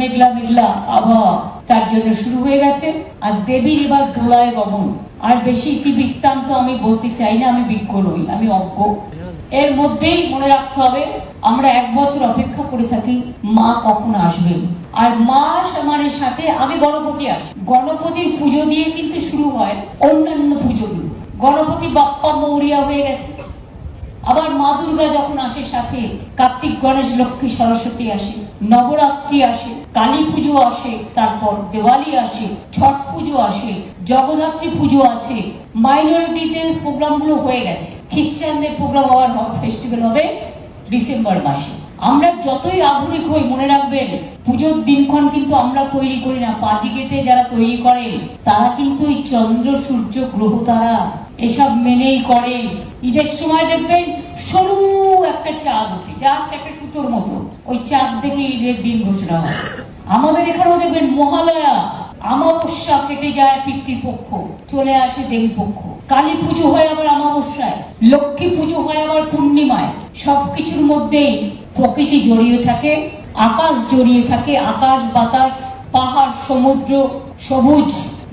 মেঘলা মেঘলা আবহাওয়া। তার জন্য শুরু হয়ে গেছে। আর দেবীর এবার গলায় গমন আর বেশি ইতিবৃত্তান্ত আমি বলতে চাই না, আমি বিজ্ঞ নই, আমি অজ্ঞ। এর মধ্যেই মনে রাখতে হবে, আমরা এক বছর অপেক্ষা করে থাকি, মা কখন আসবেন? আর মা সমানের সাথে আমি গণপতি আসি গণপতির পুজো দিয়ে কিন্তু শুরু হয় অন্যান্য পুজোগুলো গণপতি বাপ্পা মৌরিয়া হয়ে গেছে। আবার মা দুর্গা যখন আসে সাথে, কার্তিক গণেশ, লক্ষ্মী সরস্বতী আসে, নবরাত্রি আসে, কালী পুজো আসে, তারপর দেওয়ালি আসে, ছট পুজো আসে, জগদ্ধাত্রী পুজো আছে মাইনরিটিদের প্রোগ্রামগুলো হয়ে গেছে। খ্রিস্টানদের প্রোগ্রাম আবার ফেস্টিভ্যাল হবে ডিসেম্বর মাসে। আমরা যতই আধুনিক হই, মনে রাখবেন, পুজোর দিনক্ষণ কিন্তু আমরা তৈরি করি না। পাঁচিকেতে যারা তৈরি করেন তারা কিন্তু এই চন্দ্র সূর্য গ্রহ তারা এসব মেনেই করে। ঈদের সময় দেখবেন সরু একটা চাঁদ ওঠে জাস্ট একটা সুতোর মতো। ওই চাঁদ দেখে ঈদের দিন ঘোষণা হয়। আমাদের এখানেও দেখবেন মহালয়া আমাবস্যা কেটে যায় পিতৃপক্ষ চলে আসে দেবী পক্ষ। কালী পুজো হয় আবার আমাবস্যায় লক্ষ্মী পুজো হয় আবার পূর্ণিমায়। সবকিছুর মধ্যেই প্রকৃতি জড়িয়ে থাকে, আকাশ জড়িয়ে থাকে, আকাশ, বাতাস, পাহাড়, সমুদ্র, সবুজ।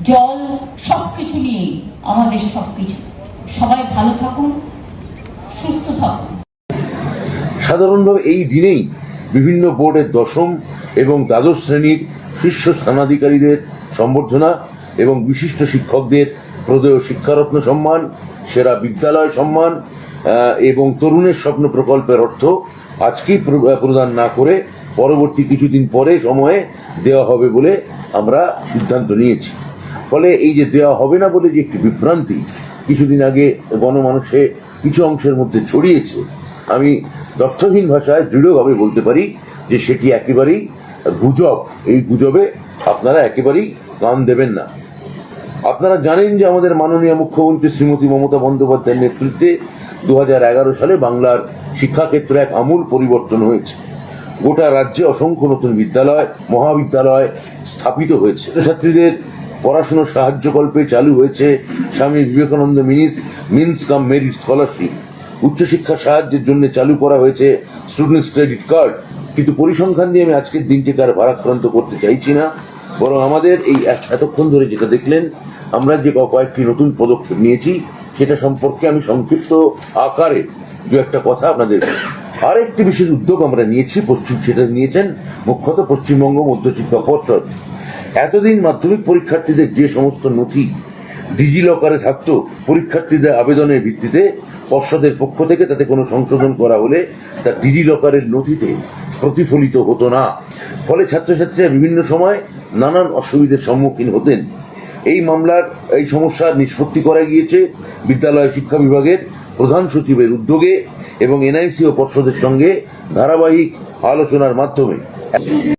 জল, সবকিছু নিয়েই, আমাদের সবকিছু। সবাই ভালো থাকুন, সুস্থ থাকুন। সাধারণভাবে এই দিনেই বিভিন্ন বোর্ডের দশম এবং দ্বাদশ শ্রেণির শীর্ষ স্থানাধিকারীদের সম্বর্ধনা এবং বিশিষ্ট শিক্ষকদের প্রদেয় শিক্ষারত্ন সম্মান, সেরা বিদ্যালয় সম্মান এবং তরুণের স্বপ্ন প্রকল্পের অর্থ আজকেই প্রদান না করে পরবর্তী কিছুদিন পরে সময়ে দেওয়া হবে বলে আমরা সিদ্ধান্ত নিয়েছি। ফলে এই যে দেওয়া হবে না বলে যে একটি বিভ্রান্তি কিছুদিন আগে গণমানুষে কিছু অংশের মধ্যে ছড়িয়েছে, আমি তথ্যহীন ভাষায় দৃঢ়ভাবে বলতে পারি যে সেটি একেবারেই গুজব। এই গুজবে আপনারা একেবারেই কান দেবেন না। আপনারা জানেন যে আমাদের মাননীয় মুখ্যমন্ত্রী শ্রীমতী মমতা বন্দ্যোপাধ্যায়ের নেতৃত্বে দু হাজার এগারো সালে বাংলার শিক্ষাক্ষেত্রে এক আমূল পরিবর্তন হয়েছে। গোটা রাজ্যে অসংখ্য নতুন বিদ্যালয়, মহাবিদ্যালয় স্থাপিত হয়েছে। ছাত্রীদের পড়াশুনোর সাহায্যকল্পে চালু হয়েছে স্বামী বিবেকানন্দ মিনিস মিন্স কাম মেরিট স্কলারশিপ। উচ্চশিক্ষার সাহায্যের জন্য চালু করা হয়েছে স্টুডেন্টস ক্রেডিট কার্ড। কিন্তু পরিসংখ্যান দিয়ে আমি আজকের দিনটিকে আর ভারাক্রান্ত করতে চাইছি না। বরং আমাদের এই এত- এতক্ষণ ধরে যেটা দেখলেন, আমরা যে কয়েকটি নতুন পদক্ষেপ নিয়েছি, সেটা সম্পর্কে আমি সংক্ষিপ্ত আকারে দু একটা কথা আপনাদের। আরেকটি বিশেষ উদ্যোগ আমরা নিয়েছি, পশ্চিম সেটা নিয়েছেন মুখ্যত পশ্চিমবঙ্গ মধ্যশিক্ষা পর্ষদ। এতদিন মাধ্যমিক পরীক্ষার্থীদের যে সমস্ত নথি ডিজি লকারে থাকতো, পরীক্ষার্থীদের আবেদনের ভিত্তিতে পর্ষদের পক্ষ থেকে তাতে কোনো সংশোধন করা হলে তা ডিজি লকারের নথিতে প্রতিফলিত হতো না। ফলে ছাত্রছাত্রীরা বিভিন্ন সময় নানান অসুবিধার সম্মুখীন হতেন। এই মামলার, এই সমস্যার নিষ্পত্তি করা গিয়েছে বিদ্যালয় শিক্ষা বিভাগের প্রধান সচিবের উদ্যোগে এবং এনআইসি ও পর্ষদের সঙ্গে ধারাবাহিক আলোচনার মাধ্যমে।